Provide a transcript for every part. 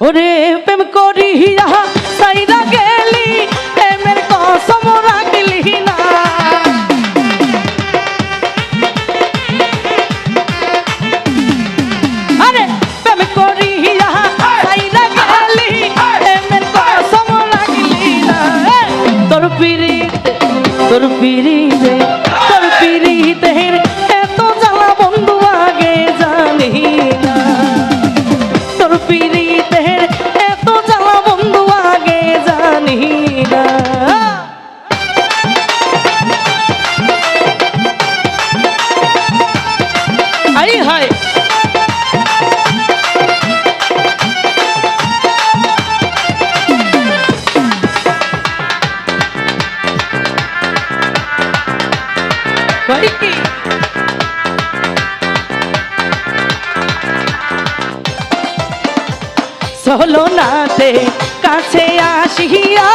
ওরে প্রেম করিয়া সাইরা গেলি প্রেমের কসম রাখলি না আরে প্রেম করিয়া সাইরা গেলি প্রেমের কসম রাখলি না তোর পিরিতে তোর পিরিতে চলো নাতে কাছে আসিয়া।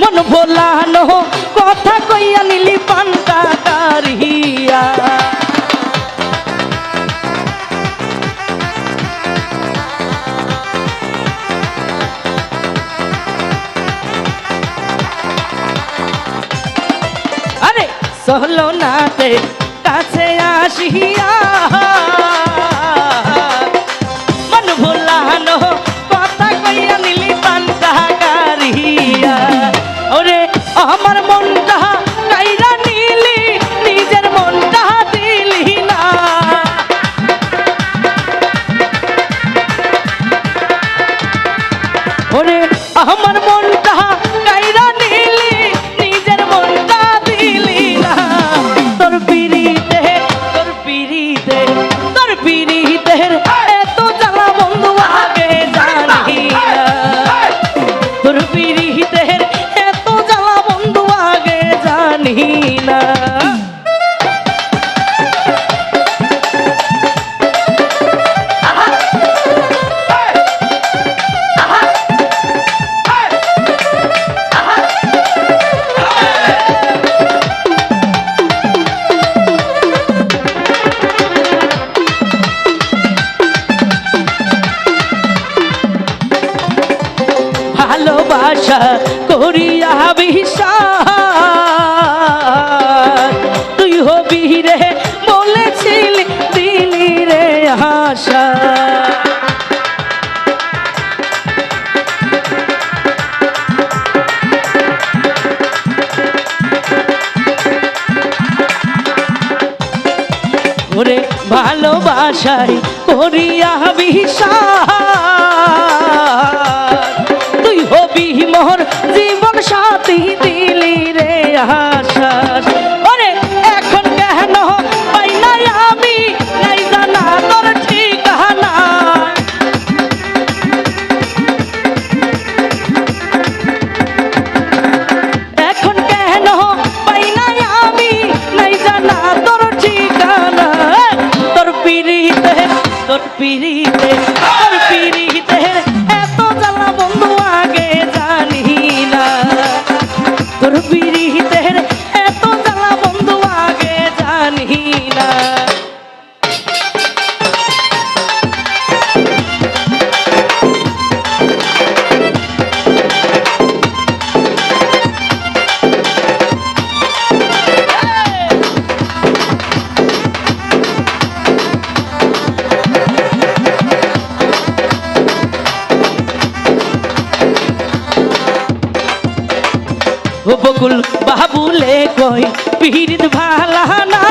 মন ভোলানো কথা কইয়া নিলি পান্তা কারিয়া আরে চলো নাতে কাছে আসিয়া। আমার মনটা কাইরা নিলি নিজের মনটা দিলি না। ওরে আমার মনটা ভালোবাসা বিশ্বাস। তুই হবি রে বলেছিলি দিলি রে আশা। ভালোবাসাই করিয়া বিশ্বাস। হবি ও বকুল বাবুলে কই পীড়িত ভালা না।